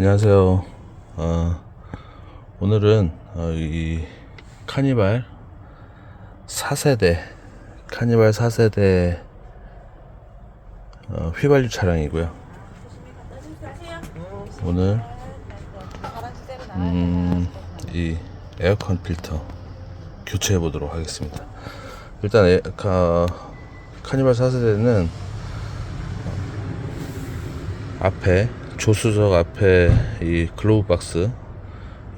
안녕하세요. 어, 오늘은 어, 이 카니발 4세대, 카니발 4세대 어, 휘발유 차량이고요. 오늘 음, 이 에어컨 필터 교체해 보도록 하겠습니다. 일단 에, 카, 카니발 4세대는 앞에 조수석 앞에 이 글로브 박스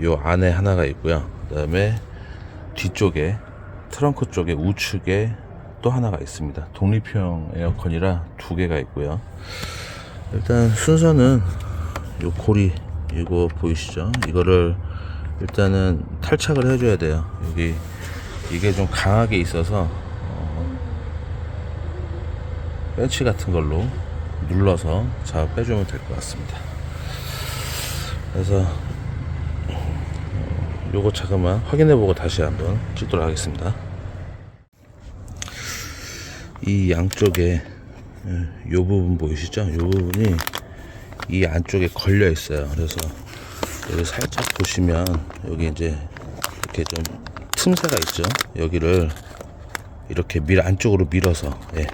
요 안에 하나가 있고요. 그다음에 뒤쪽에 트렁크 쪽에 우측에 또 하나가 있습니다. 독립형 에어컨이라 두 개가 있고요. 일단 순서는 요 고리 이거 보이시죠? 이거를 일단은 탈착을 해줘야 돼요. 여기 이게 좀 강하게 있어서 어, 벤치 같은 걸로 눌러서 잡아 빼주면 될 것 같습니다. 그래서 어, 요거 잠깐만 확인해 보고 다시 한번 찍도록 하겠습니다. 이 양쪽에 예, 요 부분 보이시죠? 요 부분이 이 안쪽에 걸려 있어요. 그래서 여기 살짝 보시면 여기 이제 이렇게 좀 틈새가 있죠. 여기를 이렇게 밀 안쪽으로 밀어서 예.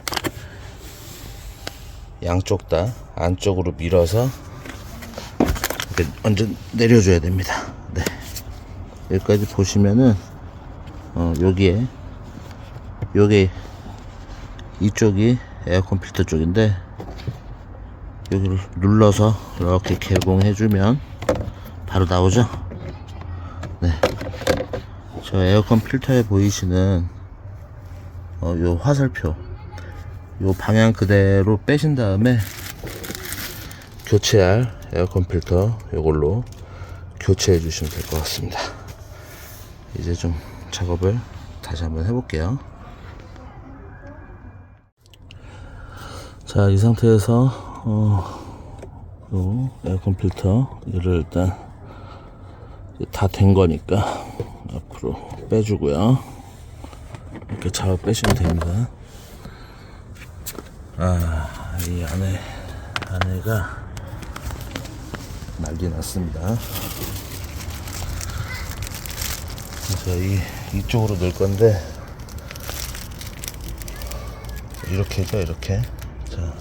양쪽 다 안쪽으로 밀어서 이렇게 완전 내려줘야 됩니다. 네. 여기까지 보시면은 어, 여기에 여기 이쪽이 에어컨 필터 쪽인데 여기를 눌러서 이렇게 개봉해주면 바로 나오죠. 네. 저 에어컨 필터에 보이시는 어, 요 화살표 요 방향 그대로 빼신 다음에 교체할 에어컨 필터 요걸로 교체해 주시면 될 것 같습니다. 이제 좀 작업을 다시 한번 해볼게요. 자 이 상태에서 어, 요 에어컨 필터 이를 일단 다 된 거니까 앞으로 빼주고요. 이렇게 잡아 빼시면 됩니다 아, 이 안에, 안에가 난리 났습니다. 그래서 이, 이쪽으로 넣을 건데, 이렇게죠, 이렇게. 자,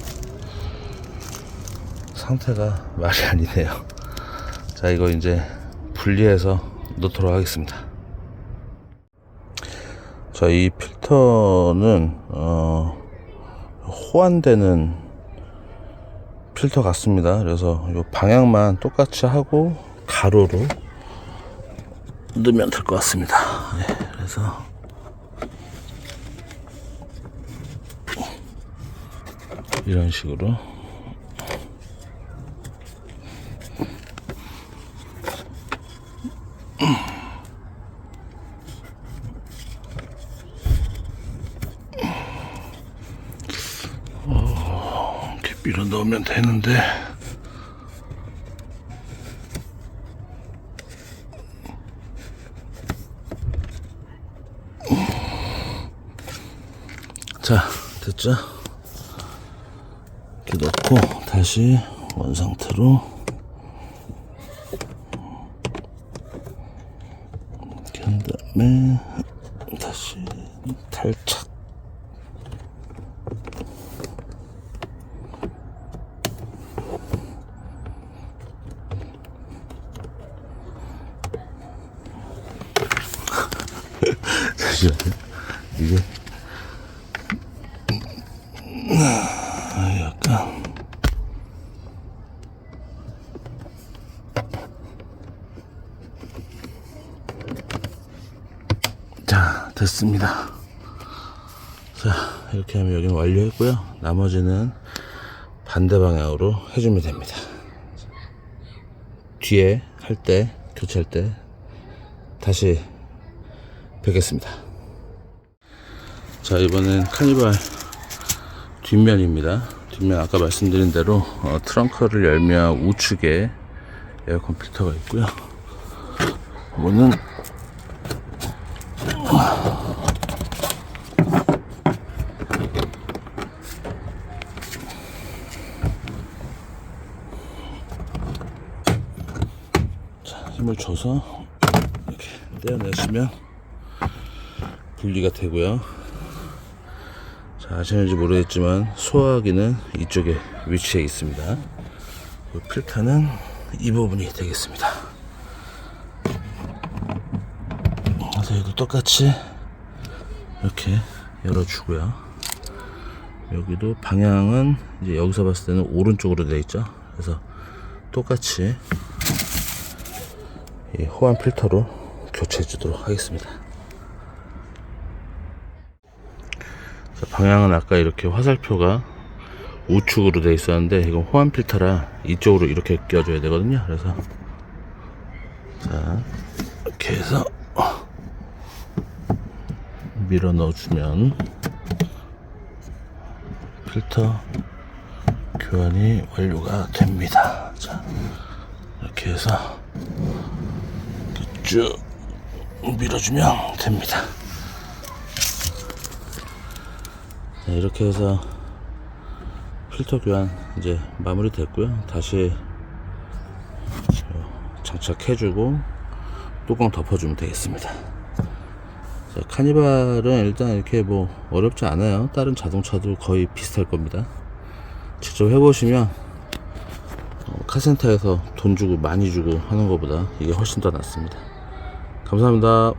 상태가 말이 아니네요. 자, 이거 이제 분리해서 넣도록 하겠습니다. 자, 이 필터는, 어, 호환되는 필터 같습니다. 그래서 이 방향만 똑같이 하고 가로로 넣으면 될 것 같습니다. 네, 그래서 이런 식으로 밀어 넣으면 되는데. 자 됐죠? 이렇게 넣고 다시 원 상태로. 이렇게 한 다음에 다시 탈착 잠시만요. 이게 아, 약간 자 됐습니다. 자 이렇게 하면 여기는 완료했고요. 나머지는 반대 방향으로 해주면 됩니다. 뒤에 할 때 교체할 때 다시 뵙겠습니다. 자 이번엔 카니발 뒷면입니다. 뒷면 아까 말씀드린 대로 어, 트렁크를 열면 우측에 에어컨 필터가 있고요. 이거는 힘을 줘서 이렇게 떼어내시면 분리가 되고요. 자, 아시는지 모르겠지만 소화기는 이쪽에 위치해 있습니다. 그 필터는 이 부분이 되겠습니다. 그래서 얘도 똑같이 이렇게 열어주고요. 여기도 방향은 이제 여기서 봤을 때는 오른쪽으로 되어 있죠. 그래서 똑같이 이 호환 필터로 교체해 주도록 하겠습니다. 방향은 아까 이렇게 화살표가 우측으로 되어 있었는데 이건 호환 필터라 이쪽으로 이렇게 껴줘야 되거든요. 그래서 자 이렇게 해서 밀어 넣어주면 필터 교환이 완료가 됩니다. 자 이렇게 해서 쭉 밀어주면 됩니다. 자, 이렇게 해서 필터 교환 이제 마무리 됐고요. 다시 장착해주고 뚜껑 덮어주면 되겠습니다. 자, 카니발은 일단 이렇게 뭐 어렵지 않아요. 다른 자동차도 거의 비슷할 겁니다. 직접 해보시면 어, 카센터에서 돈 주고 많이 주고 하는 것보다 이게 훨씬 더 낫습니다. 감사합니다.